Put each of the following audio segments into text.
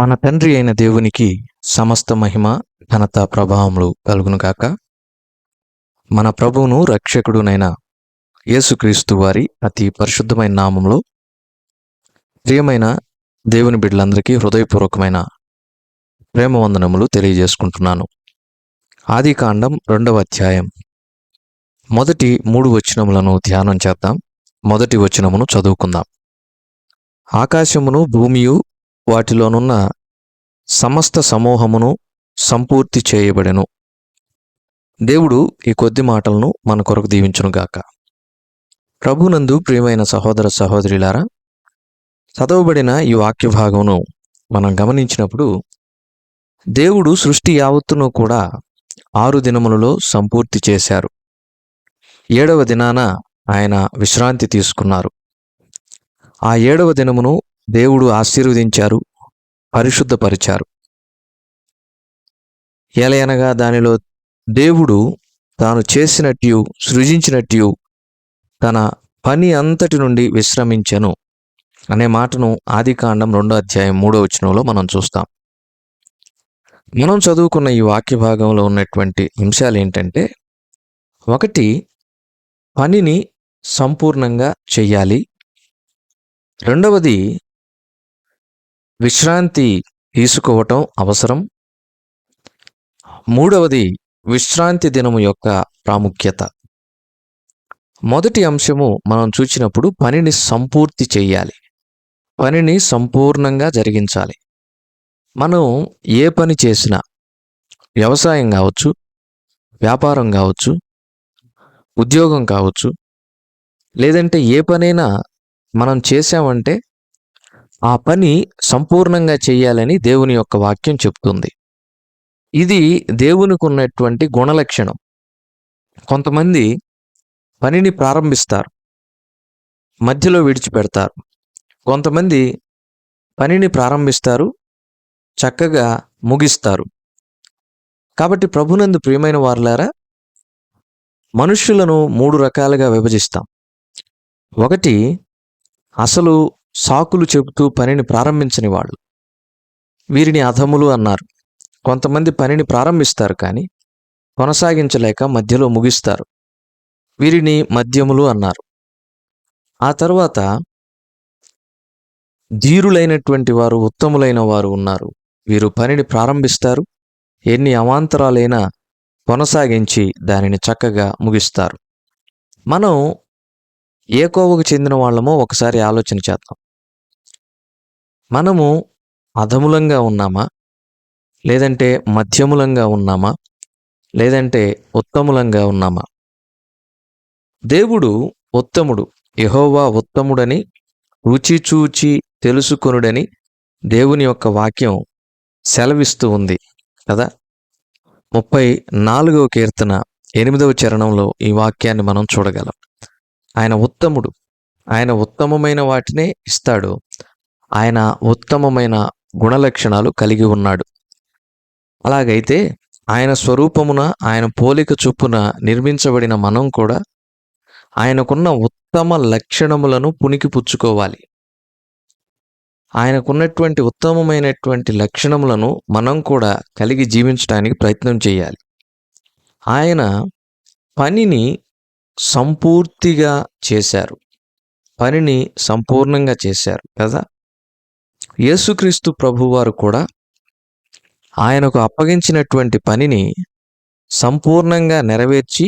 మన తండ్రి అయిన దేవునికి సమస్త మహిమ ఘనత ప్రభావములు కలుగునుగాక మన ప్రభువును రక్షకుడునైన యేసుక్రీస్తు వారి అతి పరిశుద్ధమైన నామంలో ప్రియమైన దేవుని బిడ్డలందరికీ హృదయపూర్వకమైన ప్రేమ వందనములు తెలియజేసుకుంటున్నాను. ఆది కాండం రెండవ అధ్యాయం. మొదటి మూడు వచనములను ధ్యానం చేద్దాం. మొదటి వచనమును చదువుకుందాం. ఆకాశమును భూమియు వాటిలోనున్న సమస్త సమూహమును సంపూర్తి చేయబడెను. దేవుడు ఈ కొద్ది మాటలను మన కొరకు దీవించునుగాక ప్రభునందు ప్రియమైన సహోదర సహోదరులారా చదవబడిన ఈ వాక్య భాగమును మనం గమనించినప్పుడు దేవుడు సృష్టి యావత్తును కూడా ఆరు దినములలో సంపూర్తి చేశారు. ఏడవ దినాన ఆయన విశ్రాంతి తీసుకున్నారు. ఆ ఏడవ దినమును దేవుడు ఆశీర్వదించారు పరిశుద్ధపరిచారు. ఏలయనగా దానిలో దేవుడు తాను చేసినట్టు సృజించినట్టు తన పని అంతటి నుండి విశ్రమించెను అనే మాటను ఆదికాండం రెండో అధ్యాయం మూడో వచనంలో మనం చూస్తాం. మనం చదువుకున్న ఈ వాక్య భాగంలో ఉన్నటువంటి అంశాలు ఏంటంటే ఒకటి పనిని సంపూర్ణంగా చెయ్యాలి. రెండవది విశ్రాంతి తీసుకోవటం అవసరం. మూడవది విశ్రాంతి దినము యొక్క ప్రాముఖ్యత. మొదటి అంశము మనం చూసినప్పుడు పనిని సంపూర్తి చేయాలి. పనిని సంపూర్ణంగా జరిగించాలి. మనం ఏ పని చేసినా వ్యవసాయం కావచ్చు వ్యాపారం కావచ్చు ఉద్యోగం కావచ్చు లేదంటే ఏ పనైనా మనం చేసామంటే ఆ పని సంపూర్ణంగా చేయాలని దేవుని యొక్క వాక్యం చెప్తుంది. ఇది దేవునికి ఉన్నటువంటి గుణలక్షణం. కొంతమంది పనిని ప్రారంభిస్తారు. మధ్యలో విడిచిపెడతారు. కొంతమంది పనిని ప్రారంభిస్తారు. చక్కగా ముగిస్తారు. కాబట్టి ప్రభునందు ప్రియమైన వారులారా మనుష్యులను మూడు రకాలుగా విభజిస్తాం. ఒకటి అసలు సాకులు చెబుతూ పనిని ప్రారంభించని వాళ్ళు వీరిని అధములు అన్నారు. కొంతమంది పనిని ప్రారంభిస్తారు కానీ కొనసాగించలేక మధ్యలో ముగిస్తారు. వీరిని మద్యములు అన్నారు. ఆ తర్వాత ధీరులైనటువంటి వారు ఉత్తములైన వారు ఉన్నారు. వీరు పనిని ప్రారంభిస్తారు. ఎన్ని అవాంతరాలైనా కొనసాగించి దానిని చక్కగా ముగిస్తారు. మనం ఏ కోవకు చెందిన వాళ్ళమో ఒకసారి ఆలోచన చేద్దాం. మనము అధములంగా ఉన్నామా? లేదంటే మధ్యములంగా ఉన్నామా? లేదంటే ఉత్తములంగా ఉన్నామా? దేవుడు ఉత్తముడు యహోవా ఉత్తముడని రుచి చూచి తెలుసుకొనుడని దేవుని యొక్క వాక్యం సెలవిస్తూ ఉంది కదా? ముప్పై నాలుగవ కీర్తన ఎనిమిదవ చరణంలో ఈ వాక్యాన్ని మనం చూడగలం. ఆయన ఉత్తముడు ఆయన ఉత్తమమైన వాటినే ఇస్తాడు. ఆయన ఉత్తమమైన గుణలక్షణాలు కలిగి ఉన్నాడు. అలాగైతే ఆయన స్వరూపమున ఆయన పోలిక చొప్పున నిర్మించబడిన మనం కూడా ఆయనకున్న ఉత్తమ లక్షణములను పునికి పుచ్చుకోవాలి. ఆయనకున్నటువంటి ఉత్తమమైనటువంటి లక్షణములను మనం కూడా కలిగి జీవించడానికి ప్రయత్నం చేయాలి. ఆయన పనిని సంపూర్తిగా చేశారు. పనిని సంపూర్ణంగా చేశారు కదా? యేసుక్రీస్తు ప్రభువారు కూడా ఆయనకు అప్పగించినటువంటి పనిని సంపూర్ణంగా నెరవేర్చి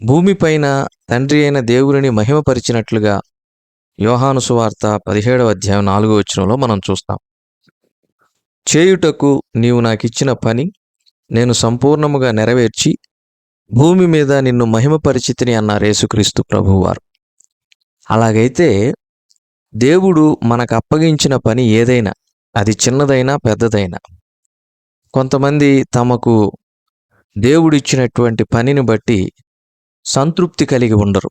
భూమిపైన తండ్రి అయిన దేవుని మహిమపరిచినట్లుగా యోహాను సువార్త పదిహేడవ అధ్యాయం నాలుగో వచ్చినంలో మనం చూస్తాం. చేయుటకు నీవు నాకిచ్చిన పని నేను సంపూర్ణముగా నెరవేర్చి భూమి మీద నిన్ను మహిమపరిచితిని అన్నారు యేసుక్రీస్తు ప్రభువారు. అలాగైతే దేవుడు మనకు అప్పగించిన పని ఏదైనా అది చిన్నదైనా పెద్దదైనా. కొంతమంది తమకు దేవుడిచ్చినటువంటి పనిని బట్టి సంతృప్తి కలిగి ఉండరు.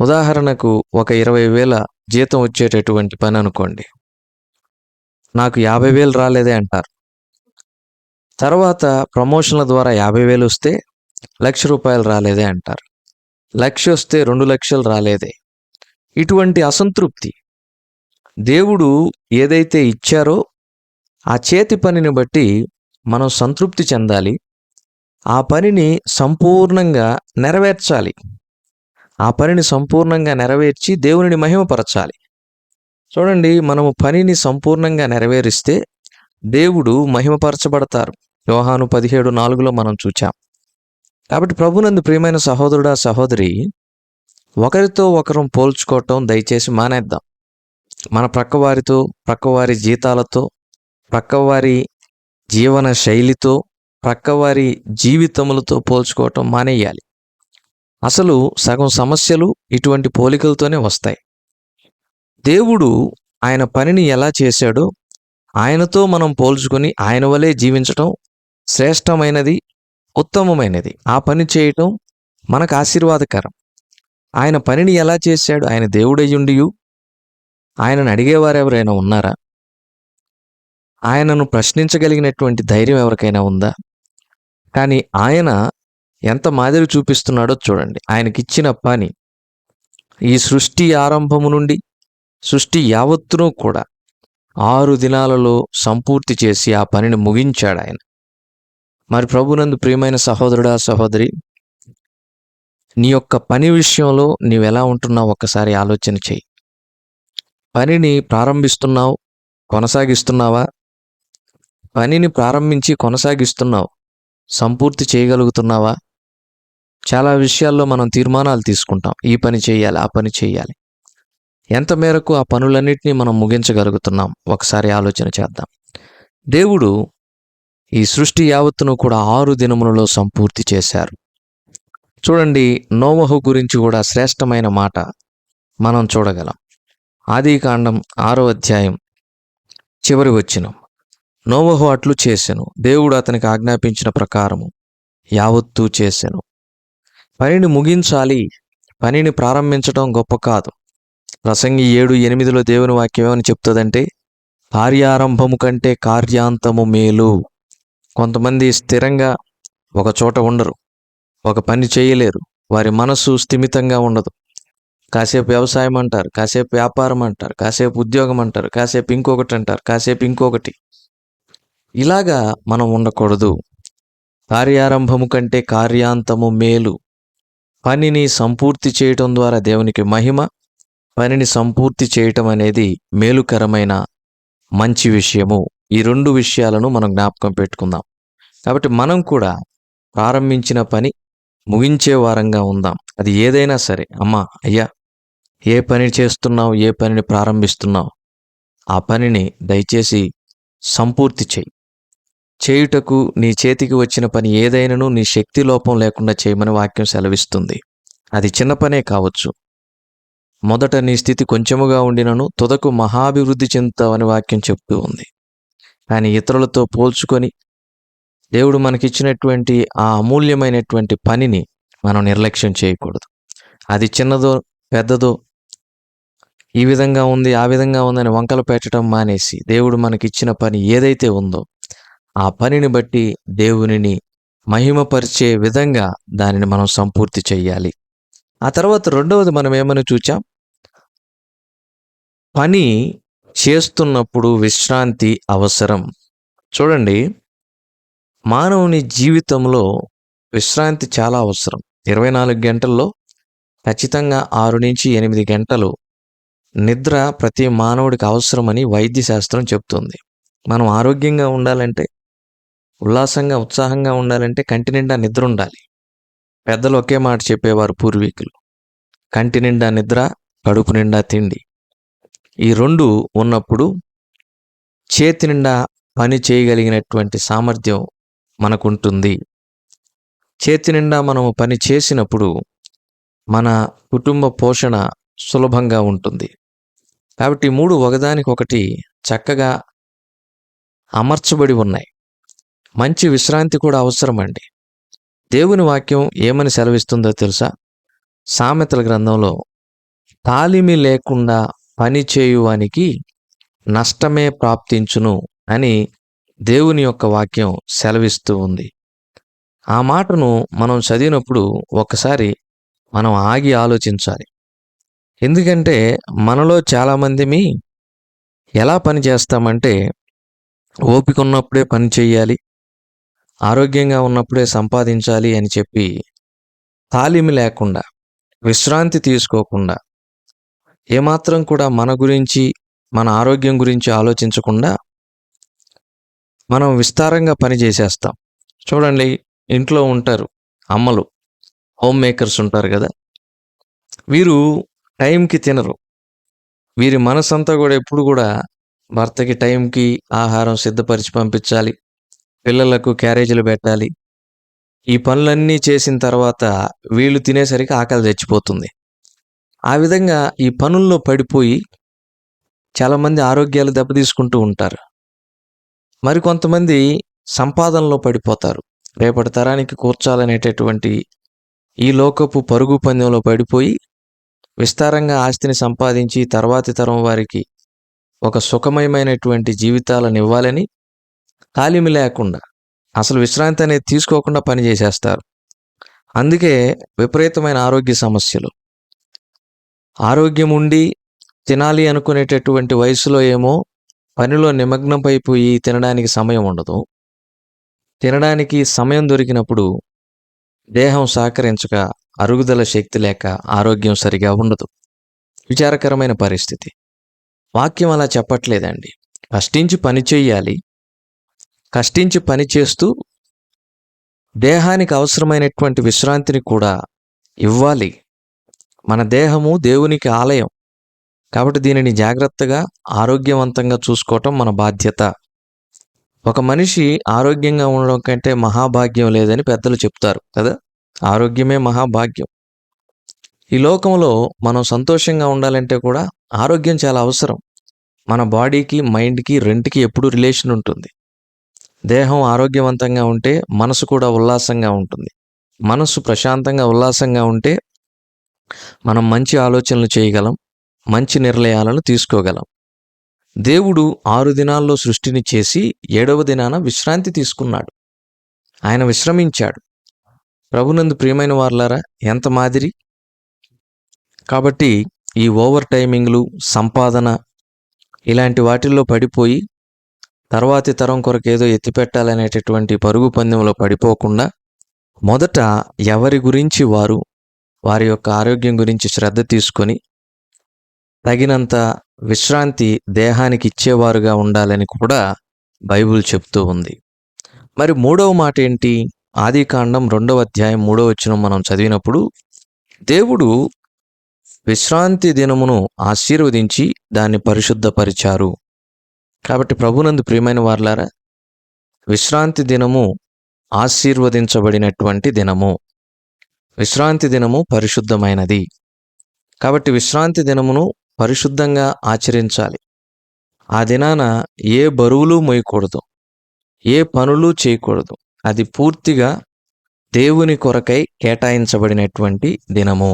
ఉదాహరణకు ఒక ఇరవై వేల జీతం వచ్చేటటువంటి పని అనుకోండి. నాకు యాభై వేలు రాలేదే అంటారు. తర్వాత ప్రమోషన్ల ద్వారా యాభై వేలు వస్తే లక్ష రూపాయలు రాలేదే అంటారు. లక్ష వస్తే రెండు లక్షలు రాలేదే. ఇటువంటి అసంతృప్తి. దేవుడు ఏదైతే ఇచ్చారో ఆ చేతి పనిని బట్టి మనం సంతృప్తి చెందాలి. ఆ పనిని సంపూర్ణంగా నెరవేర్చాలి. ఆ పనిని సంపూర్ణంగా నెరవేర్చి దేవునిని మహిమపరచాలి. చూడండి మనము పనిని సంపూర్ణంగా నెరవేరిస్తే దేవుడు మహిమపరచబడతారు. యోహాను పదిహేడు నాలుగులో మనం చూచాం. కాబట్టి ప్రభునందు ప్రియమైన సహోదరుడా సహోదరి ఒకరితో ఒకరం పోల్చుకోవటం దయచేసి మానేద్దాం. మన ప్రక్కవారితో ప్రక్కవారి జీతాలతో ప్రక్కవారి జీవన శైలితో ప్రక్కవారి జీవితములతో పోల్చుకోవటం మానేయాలి. అసలు సగం సమస్యలు ఇటువంటి పోలికలతోనే వస్తాయి. దేవుడు ఆయన పనిని ఎలా చేశాడో ఆయనతో మనం పోల్చుకొని ఆయన వలె జీవించటం శ్రేష్టమైనది ఉత్తమమైనది. ఆ పని చేయటం మనకు ఆశీర్వాదకరం. ఆయన పనిని ఎలా చేశాడు? ఆయన దేవుడయ్యుండియు? ఆయనను అడిగేవారు ఎవరైనా ఉన్నారా? ఆయనను ప్రశ్నించగలిగినటువంటి ధైర్యం ఎవరికైనా ఉందా? కానీ ఆయన ఎంత మాదిరి చూపిస్తున్నాడో చూడండి. ఆయనకిచ్చిన పని ఈ సృష్టి ఆరంభము నుండి సృష్టి యావత్తును కూడా ఆరు దినాలలో సంపూర్తి చేసి ఆ పనిని ముగించాడు ఆయన మరి ప్రభునందు ప్రియమైన సహోదరుడా సహోదరి నీ యొక్క పని విషయంలో నీవెలా ఉంటున్నావు ఒక్కసారి ఆలోచన చెయ్యి పనిని ప్రారంభిస్తున్నావు కొనసాగిస్తున్నావా? పనిని ప్రారంభించి కొనసాగిస్తున్నావు సంపూర్తి చేయగలుగుతున్నావా? చాలా విషయాల్లో మనం తీర్మానాలు తీసుకుంటాం. ఈ పని చేయాలి ఆ పని చేయాలి. ఎంత మేరకు ఆ పనులన్నింటినీ మనం ముగించగలుగుతున్నాం? ఒకసారి ఆలోచన చేద్దాం. దేవుడు ఈ సృష్టి యావత్తును కూడా ఆరు దినములలో సంపూర్తి చేశారు. చూడండి నోవహు గురించి కూడా శ్రేష్టమైన మాట మనం చూడగలం. ఆది కాండం ఆరో అధ్యాయం చివరి వచ్చినం నోవహు అట్లు చేసెను. దేవుడు అతనికి ఆజ్ఞాపించిన ప్రకారము యావత్తూ చేసెను. పనిని ముగించాలి. పనిని ప్రారంభించడం గొప్ప కాదు. ప్రసంగి ఏడు ఎనిమిదిలో దేవుని వాక్యం ఏమని చెప్తుందంటే కార్యారంభము కంటే కార్యాంతము మేలు. కొంతమంది స్థిరంగా ఒక చోట ఉండరు. ఒక పని చేయలేరు. వారి మనస్సు స్థిమితంగా ఉండదు. కాసేపు వ్యవసాయం అంటారు కాసేపు వ్యాపారం అంటారు కాసేపు ఉద్యోగం అంటారు కాసేపు ఇంకొకటి అంటారు కాసేపు ఇంకొకటి. ఇలాగా మనం ఉండకూడదు. కార్యారంభము కంటే కార్యాంతము మేలు. పనిని సంపూర్తి చేయటం ద్వారా దేవునికి మహిమ పనిని సంపూర్తి చేయటం అనేది మేలుకరమైన మంచి విషయము. ఈ రెండు విషయాలను మనం జ్ఞాపకం పెట్టుకుందాం. కాబట్టి మనం కూడా ప్రారంభించిన పని ముగించే వారంగా ఉందాం. అది ఏదైనా సరే. అమ్మా అయ్యా ఏ పని చేస్తున్నావు ఏ పనిని ప్రారంభిస్తున్నావు? ఆ పనిని దయచేసి సంపూర్తి చేయి చేయుటకు నీ చేతికి వచ్చిన పని ఏదైనాను నీ శక్తి లోపం లేకుండా చేయమని వాక్యం సెలవిస్తుంది. అది చిన్న పనే కావచ్చు. మొదట నీ స్థితి కొంచెముగా ఉండినను తుదకు మహాభివృద్ధి చెందుతావని వాక్యం చెప్తూ ఉంది. కానీ ఇతరులతో పోల్చుకొని దేవుడు మనకిచ్చినటువంటి ఆ అమూల్యమైనటువంటి పనిని మనం నిర్లక్ష్యం చేయకూడదు. అది చిన్నదో పెద్దదో ఈ విధంగా ఉంది ఆ విధంగా ఉందని వంకలు పెట్టడం మానేసి దేవుడు మనకిచ్చిన పని ఏదైతే ఉందో ఆ పనిని బట్టి దేవునిని మహిమపరిచే విధంగా దానిని మనం సంపూర్తి చేయాలి ఆ తర్వాత రెండవది మనం ఏమని చూచాం? పని చేస్తున్నప్పుడు విశ్రాంతి అవసరం. చూడండి. మానవుని జీవితంలో విశ్రాంతి చాలా అవసరం. ఇరవై నాలుగు గంటల్లో ఖచ్చితంగా ఆరు నుంచి ఎనిమిది గంటలు నిద్ర ప్రతి మానవుడికి అవసరమని వైద్య శాస్త్రం చెప్తుంది. మనం ఆరోగ్యంగా ఉండాలంటే ఉల్లాసంగా ఉత్సాహంగా ఉండాలంటే కంటి నిండా నిద్ర ఉండాలి. పెద్దలు ఒకే మాట చెప్పేవారు పూర్వీకులు. కంటి నిండా నిద్ర కడుపు నిండా తిండి. ఈ రెండు ఉన్నప్పుడు చేతి నిండా పని చేయగలిగినటువంటి సామర్థ్యం మనకుంటుంది. చేతి నిండా మనము పని చేసినప్పుడు మన కుటుంబ పోషణ సులభంగా ఉంటుంది. కాబట్టి మూడు ఒకదానికొకటి చక్కగా అమర్చబడి ఉన్నాయి. మంచి విశ్రాంతి కూడా అవసరమండి. దేవుని వాక్యం ఏమని సెలవిస్తుందో తెలుసా? సామెతల గ్రంథంలో తాలిమి లేకుండా పని చేయువానికి నష్టమే ప్రాప్తించును అని దేవుని యొక్క వాక్యం సెలవిస్తూ ఉంది. ఆ మాటను మనం చదివినప్పుడు ఒకసారి మనం ఆగి ఆలోచించాలి. ఎందుకంటే మనలో చాలామందిమి ఎలా పని చేస్తామంటే ఓపిక ఉన్నప్పుడే పని చేయాలి ఆరోగ్యంగా ఉన్నప్పుడే సంపాదించాలి అని చెప్పి తాలిమి లేకుండా విశ్రాంతి తీసుకోకుండా ఏమాత్రం కూడా మన గురించి మన ఆరోగ్యం గురించి ఆలోచించకుండా మనం విస్తారంగా పని చేసేస్తాం. చూడండి ఇంట్లో ఉంటారు అమ్మలు హోమ్ మేకర్స్ ఉంటారు కదా. వీరు టైంకి తినరు. వీరి మనసంతా కూడా ఎప్పుడు కూడా భర్తకి టైంకి ఆహారం సిద్ధపరిచి పంపించాలి. పిల్లలకు క్యారేజీలు పెట్టాలి. ఈ పనులన్నీ చేసిన తర్వాత వీళ్ళు తినేసరికి ఆకలి తెచ్చిపోతుంది. ఆ విధంగా ఈ పనుల్లో పడిపోయి చాలామంది ఆరోగ్యాలు దెబ్బతీసుకుంటూ ఉంటారు. మరికొంతమంది సంపాదనలో పడిపోతారు. రేపటి తరానికి కూర్చాలనేటటువంటి ఈ లోకపు పరుగు పందెంలో పడిపోయి విస్తారంగా ఆస్తిని సంపాదించి తర్వాతి తరం వారికి ఒక సుఖమయమైనటువంటి జీవితాలను ఇవ్వాలని తాలిమి లేకుండా అసలు విశ్రాంతి అనేది తీసుకోకుండా పనిచేసేస్తారు అందుకే విపరీతమైన ఆరోగ్య సమస్యలు. ఆరోగ్యం ఉండి తినాలి అనుకునేటటువంటి వయసులో ఏమో పనిలో నిమగ్నమైపోయి తినడానికి సమయం ఉండదు. తినడానికి సమయం దొరికినప్పుడు దేహం సహకరించక అరుగుదల శక్తి లేక ఆరోగ్యం సరిగా ఉండదు. విచారకరమైన పరిస్థితి. వాక్యం అలా చెప్పట్లేదండి. కష్టించి పని చేయాలి కష్టించి పని చేస్తూ దేహానికి అవసరమైనటువంటి విశ్రాంతిని కూడా ఇవ్వాలి. మన దేహము దేవునికి ఆలయం. కాబట్టి దీనిని జాగ్రత్తగా ఆరోగ్యవంతంగా చూసుకోవటం మన బాధ్యత. ఒక మనిషి ఆరోగ్యంగా ఉండడం కంటే మహాభాగ్యం లేదని పెద్దలు చెప్తారు కదా? ఆరోగ్యమే మహాభాగ్యం. ఈ లోకంలో మనం సంతోషంగా ఉండాలంటే కూడా ఆరోగ్యం చాలా అవసరం. మన బాడీకి మైండ్కి రెంట్కి ఎప్పుడూ రిలేషన్ ఉంటుంది. దేహం ఆరోగ్యవంతంగా ఉంటే మనసు కూడా ఉల్లాసంగా ఉంటుంది. మనసు ప్రశాంతంగా ఉల్లాసంగా ఉంటే మనం మంచి ఆలోచనలు చేయగలం. మంచి నిర్ణయాలను తీసుకోగలం. దేవుడు ఆరు దినాల్లో సృష్టిని చేసి ఏడవ దినాన విశ్రాంతి తీసుకున్నాడు. ఆయన విశ్రమించాడు. ప్రభునందు ప్రియమైన వార్లారా ఎంత మాదిరి? కాబట్టి ఈ ఓవర్ టైమింగ్లు సంపాదన ఇలాంటి వాటిల్లో పడిపోయి తర్వాతి తరం కొరకు ఏదో ఎత్తిపెట్టాలనేటటువంటి పరుగు పందెంలో పడిపోకుండా మొదట ఎవరి గురించి వారు వారి యొక్క ఆరోగ్యం గురించి శ్రద్ధ తీసుకొని తగినంత విశ్రాంతి దేహానికి ఇచ్చేవారుగా ఉండాలని కూడా బైబిల్ చెప్తూ ఉంది. మరి మూడవ మాట ఏంటి? ఆది కాండం రెండవ అధ్యాయం మూడవ వచనం మనం చదివినప్పుడు దేవుడు విశ్రాంతి దినమును ఆశీర్వదించి దాన్ని పరిశుద్ధపరిచారు. కాబట్టి ప్రభునందు ప్రియమైన వార్లారా విశ్రాంతి దినము ఆశీర్వదించబడినటువంటి దినము. విశ్రాంతి దినము పరిశుద్ధమైనది. కాబట్టి విశ్రాంతి దినమును పరిశుద్ధంగా ఆచరించాలి. ఆ దినాన ఏ బరువులు మోయకూడదు. ఏ పనులు చేయకూడదు. అది పూర్తిగా దేవుని కొరకై కేటాయించబడినటువంటి దినము.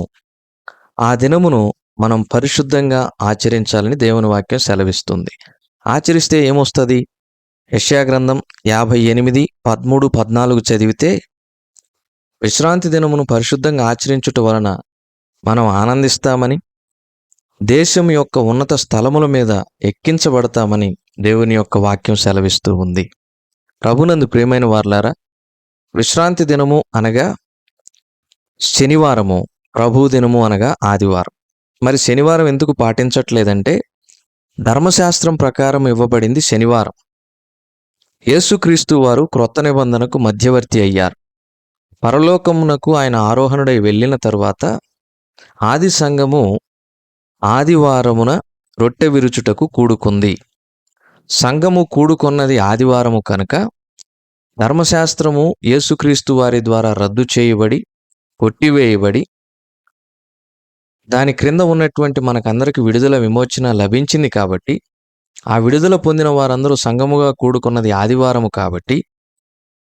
ఆ దినమును మనం పరిశుద్ధంగా ఆచరించాలని దేవుని వాక్యం సెలవిస్తుంది. ఆచరిస్తే ఏమొస్తుంది? యష్యాగ్రంథం యాభై ఎనిమిది పదమూడు పద్నాలుగు చదివితే విశ్రాంతి దినమును పరిశుద్ధంగా ఆచరించుట వలన మనం ఆనందిస్తామని దేశం యొక్క ఉన్నత స్థలముల మీద ఎక్కించబడతామని దేవుని యొక్క వాక్యం సెలవిస్తూ ఉంది. ప్రభునందు ప్రియమైన వార్లారా విశ్రాంతి దినము అనగా శనివారము ప్రభు దినము అనగా ఆదివారం. మరి శనివారం ఎందుకు పాటించట్లేదంటే ధర్మశాస్త్రం ప్రకారం ఇవ్వబడింది శనివారం. యేసుక్రీస్తు వారు క్రొత్త నిబంధనకు మధ్యవర్తి అయ్యారు. పరలోకమునకు ఆయన ఆరోహణుడై వెళ్ళిన తరువాత ఆది సంఘము ఆదివారమున రొట్టె విరుచుటకు కూడుకుంది. సంఘము కూడుకొన్నది ఆదివారము కనుక ధర్మశాస్త్రము యేసుక్రీస్తు వారి ద్వారా రద్దు చేయబడి కొట్టివేయబడి దాని క్రింద ఉన్నటువంటి మనకందరికి విడుదల విమోచన లభించింది కాబట్టి ఆ విడుదల పొందిన వారందరూ సంఘముగా కూడుకున్నది ఆదివారము కాబట్టి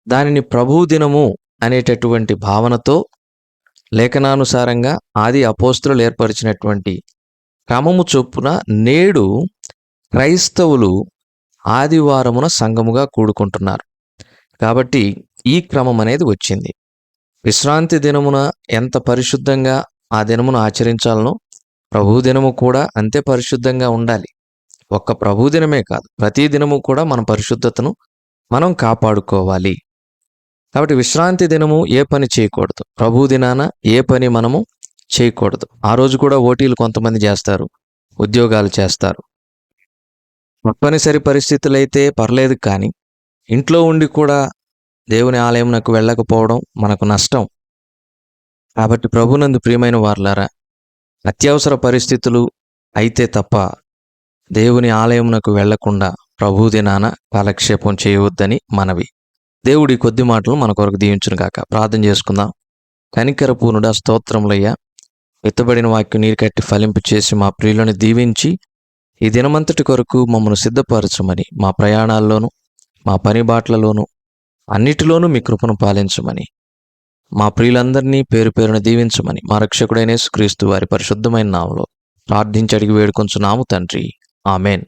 దానిని ప్రభు దినము అనేటటువంటి భావనతో లేఖనానుసారంగా ఆది అపోస్తులు ఏర్పరిచినటువంటి క్రమము చొప్పున నేడు క్రైస్తవులు ఆదివారమున సంఘముగా కూడుకుంటున్నారు. కాబట్టి ఈ క్రమం అనేది వచ్చింది. విశ్రాంతి దినమున ఎంత పరిశుద్ధంగా ఆ దినమును ఆచరించాలనో ప్రభు దినము కూడా అంతే పరిశుద్ధంగా ఉండాలి. ఒక్క ప్రభు దినమే కాదు ప్రతి దినము కూడా మన పరిశుద్ధతను మనం కాపాడుకోవాలి. కాబట్టి విశ్రాంతి దినము ఏ పని చేయకూడదు. ప్రభు దినాన ఏ పని మనము చేయకూడదు. ఆ రోజు కూడా ఓటీలు కొంతమంది చేస్తారు. ఉద్యోగాలు చేస్తారు. తప్పనిసరి పరిస్థితులు అయితే పర్లేదు కానీ ఇంట్లో ఉండి కూడా దేవుని ఆలయంనకు వెళ్ళకపోవడం మనకు నష్టం. కాబట్టి ప్రభునందు ప్రియమైన వార్లారా అత్యవసర పరిస్థితులు అయితే తప్ప దేవుని ఆలయమునకు వెళ్ళకుండా ప్రభు దినాన కాలక్షేపం చేయవద్దని మనవి. దేవుడి కొద్ది మాటలు మన కొరకు దీవించును కాక ప్రార్థన చేసుకుందాం. కనికర పూర్ణుడా స్తోత్రములయ్యా. ఎత్తబడిన వాక్యం నీరు కట్టి ఫలింపు చేసి మా ప్రియులను దీవించి ఈ దినమంతటి కొరకు మమ్మల్ని సిద్ధపరచమని మా ప్రయాణాల్లోనూ మా పని బాట్లలోనూ అన్నిటిలోనూ మీ కృపను పాలించమని మా ప్రియులందరినీ పేరు పేరున దీవించమని మా రక్షకుడైన క్రీస్తు వారి పరిశుద్ధమైన నామలో ప్రార్థించి అడిగి వేడుకొంచున్నాము తండ్రి. ఆమెన్.